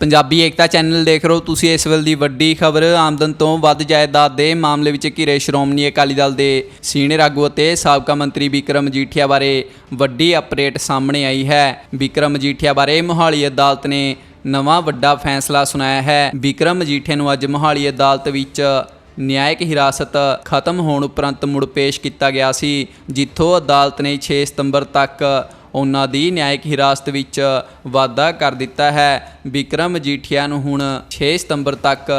ਪੰਜਾਬੀ ਏਕਤਾ channel ਦੇਖ ਰਹੇ ਹੋ ਤੁਸੀਂ ਇਸ ਵੇਲੇ ਦੀ ਵੱਡੀ ਖਬਰ। ਆਮਦਨ ਤੋਂ ਵੱਧ ਜਾਇਦਾਦ ਦੇ ਮਾਮਲੇ ਵਿੱਚ ਘਿਰੇ ਸ਼੍ਰੋਮਣੀ ਅਕਾਲੀ ਦਲ ਦੇ ਸੀਨੀਅਰ ਆਗੂ ਅਤੇ ਸਾਬਕਾ ਮੰਤਰੀ ਵਿਕਰਮ ਮਜੀਠੀਆ ਬਾਰੇ ਵੱਡੀ ਅਪਡੇਟ ਸਾਹਮਣੇ ਆਈ ਹੈ। ਵਿਕਰਮ ਮਜੀਠੀਆ ਬਾਰੇ ਮੋਹਾਲੀ ਅਦਾਲਤ ਨੇ ਨਵਾਂ ਵੱਡਾ ਫੈਸਲਾ ਸੁਣਾਇਆ ਹੈ। ਵਿਕਰਮ ਮਜੀਠੀਆ ਨੂੰ ਅੱਜ ਮੋਹਾਲੀ ਅਦਾਲਤ ਵਿੱਚ ਨਿਆਇਕ ਹਿਰਾਸਤ ਖਤਮ ਹੋਣ ਉਪਰੰਤ ਮੁੜ ਪੇਸ਼ ਕੀਤਾ ਗਿਆ ਸੀ, ਜਿੱਥੋਂ ਅਦਾਲਤ ਨੇ 6 ਸਤੰਬਰ ਤੱਕ ਉਹਨਾਂ ਦੀ ਨਿਆਇਕ ਹਿਰਾਸਤ ਵਿੱਚ ਵਾਧਾ ਕਰ ਦਿੱਤਾ ਹੈ। ਵਿਕਰਮ ਮਜੀਠੀਆ ਨੂੰ ਹੁਣ 6 ਸਤੰਬਰ ਤੱਕ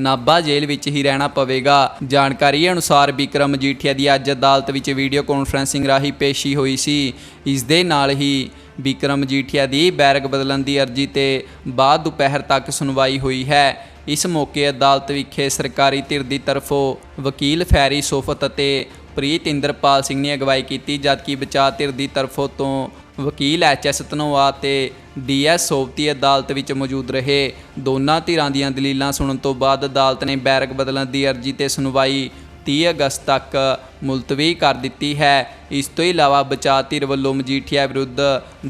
ਨਾਭਾ ਜੇਲ੍ਹ ਵਿੱਚ ਹੀ ਰਹਿਣਾ ਪਵੇਗਾ। ਜਾਣਕਾਰੀ ਅਨੁਸਾਰ ਵਿਕਰਮ ਮਜੀਠੀਆ ਦੀ ਅੱਜ ਅਦਾਲਤ ਵਿੱਚ ਵੀਡੀਓ ਕਾਨਫਰੰਸਿੰਗ ਰਾਹੀਂ ਪੇਸ਼ੀ ਹੋਈ ਸੀ। ਇਸ ਦੇ ਨਾਲ ਹੀ ਵਿਕਰਮ ਮਜੀਠੀਆ ਦੀ ਬੈਰਕ ਬਦਲਣ ਦੀ ਅਰਜ਼ੀ ਤੇ ਬਾਅਦ ਦੁਪਹਿਰ ਤੱਕ ਸੁਣਵਾਈ ਹੋਈ ਹੈ। ਇਸ ਮੌਕੇ ਅਦਾਲਤ ਵਿਖੇ ਸਰਕਾਰੀ ਧਿਰ ਦੀ ਤਰਫੋਂ ਵਕੀਲ ਫੈਰੀ ਸੋਫਤ ਅਤੇ ਪ੍ਰੀਤ ਇੰਦਰਪਾਲ ਸਿੰਘ ਨੇ ਅਗਵਾਈ ਕੀਤੀ, ਜਦਕਿ ਬਚਾਅ ਧਿਰ ਦੀ ਤਰਫੋਂ ਤੋਂ ਵਕੀਲ ਐਚ ਐਸ ਧਨੋਆ ਤੇ ਡੀ ਐਸ ਸੋਵਤੀ ਅਦਾਲਤ ਵਿੱਚ ਮੌਜੂਦ ਰਹੇ। ਦੋਨਾਂ ਧਿਰਾਂ ਦੀਆਂ ਦਲੀਲਾਂ ਸੁਣਨ ਤੋਂ ਬਾਅਦ ਅਦਾਲਤ ਨੇ ਬੈਰਕ ਬਦਲਣ ਦੀ ਅਰਜ਼ੀ ਤੇ ਸੁਣਵਾਈ 30 ਅਗਸਤ ਤੱਕ ਮੁਲਤਵੀ ਕਰ ਦਿੱਤੀ ਹੈ। ਇਸ ਤੋਂ ਇਲਾਵਾ ਬਚਾਅ ਧਿਰ ਵੱਲੋਂ ਮਜੀਠੀਆ ਵਿਰੁੱਧ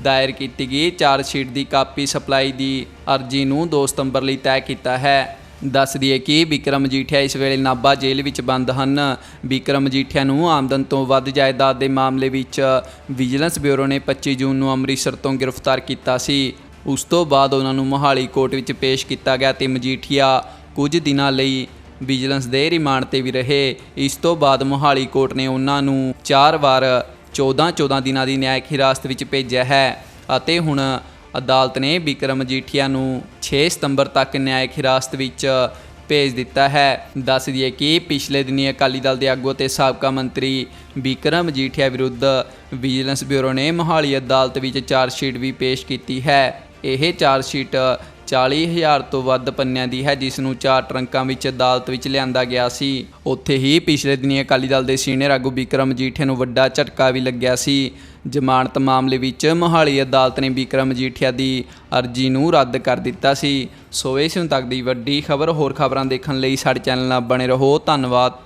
ਦਾਇਰ ਕੀਤੀ ਗਈ ਚਾਰਜ ਸ਼ੀਟ ਦੀ ਕਾਪੀ ਸਪਲਾਈ ਦੀ ਅਰਜ਼ੀ ਨੂੰ 2 ਸਤੰਬਰ ਲਈ ਤੈਅ ਕੀਤਾ ਹੈ। ਦੱਸ ਦਈਏ ਕਿ ਵਿਕਰਮ ਮਜੀਠੀਆ ਇਸ ਵੇਲੇ ਨਾਭਾ ਜੇਲ੍ਹ ਵਿੱਚ ਬੰਦ ਹਨ। ਵਿਕਰਮ ਮਜੀਠੀਆ ਨੂੰ ਆਮਦਨ ਤੋਂ ਵੱਧ ਜਾਇਦਾਦ ਦੇ ਮਾਮਲੇ ਵਿੱਚ ਵਿਜੀਲੈਂਸ ਬਿਊਰੋ ਨੇ 25 ਜੂਨ ਨੂੰ ਅੰਮ੍ਰਿਤਸਰ ਤੋਂ ਗ੍ਰਿਫਤਾਰ ਕੀਤਾ ਸੀ। ਉਸ ਤੋਂ ਬਾਅਦ ਉਹਨਾਂ ਨੂੰ ਮੋਹਾਲੀ ਕੋਰਟ ਵਿੱਚ ਪੇਸ਼ ਕੀਤਾ ਗਿਆ ਤੇ ਮਜੀਠੀਆ ਕੁਝ ਦਿਨਾਂ ਲਈ ਵਿਜੀਲੈਂਸ ਦੇ ਰਿਮਾਂਡ ਤੇ ਵੀ ਰਹੇ। ਇਸ ਤੋਂ ਬਾਅਦ ਮੋਹਾਲੀ ਕੋਰਟ ਨੇ ਉਹਨਾਂ ਨੂੰ 4 ਵਾਰ 14-14 ਦਿਨਾਂ ਦੀ ਨਿਆਇਕ ਹਿਰਾਸਤ ਵਿੱਚ ਭੇਜਿਆ ਹੈ ਅਤੇ ਹੁਣ ਅਦਾਲਤ ਨੇ ਵਿਕਰਮ ਮਜੀਠੀਆ ਨੂੰ 6 ਸਤੰਬਰ ਤੱਕ ਨਿਆਇਕ ਹਿਰਾਸਤ ਵਿੱਚ ਭੇਜ ਦਿੱਤਾ ਹੈ। ਦੱਸ ਦਈਏ ਕਿ ਪਿਛਲੇ ਦਿਨੀ ਅਕਾਲੀ ਦਲ ਦੇ ਆਗੂ ਅਤੇ ਸਾਬਕਾ ਮੰਤਰੀ ਵਿਕਰਮ ਮਜੀਠੀਆ ਵਿਰੁੱਧ ਵਿਜੀਲੈਂਸ ਬਿਊਰੋ ਨੇ ਮੋਹਾਲੀ ਅਦਾਲਤ ਵਿੱਚ ਚਾਰਜ ਸ਼ੀਟ ਵੀ ਪੇਸ਼ ਕੀਤੀ ਹੈ। ਇਹ ਚਾਰਜ ਸ਼ੀਟ 40000 ਤੋਂ ਵੱਧ ਪੰਨਿਆਂ ਦੀ ਹੈ, ਜਿਸ ਨੂੰ ਚਾਰ ਟਰੰਕਾਂ ਵਿੱਚ ਅਦਾਲਤ ਵਿੱਚ ਲਿਆਂਦਾ ਗਿਆ ਸੀ। ਉੱਥੇ ਹੀ ਪਿਛਲੇ ਦਿਨੀ ਅਕਾਲੀ ਦਲ ਦੇ ਸੀਨੀਅਰ ਆਗੂ ਵਿਕਰਮ ਮਜੀਠੀਆ ਨੂੰ ਵੱਡਾ ਝਟਕਾ ਵੀ ਲੱਗਿਆ ਸੀ। ਜ਼ਮਾਨਤ ਮਾਮਲੇ ਵਿੱਚ ਮੋਹਾਲੀ ਅਦਾਲਤ ਨੇ ਵਿਕਰਮ ਮਜੀਠੀਆ ਦੀ ਅਰਜ਼ੀ ਨੂੰ ਰੱਦ ਕਰ ਦਿੱਤਾ ਸੀ। ਸੋ ਇਸ ਹੁਣ ਤੱਕ ਦੀ ਵੱਡੀ ਖਬਰ। ਹੋਰ ਖਬਰਾਂ ਦੇਖਣ ਲਈ ਸਾਡੇ ਚੈਨਲ ਨਾਲ ਬਣੇ ਰਹੋ। ਧੰਨਵਾਦ।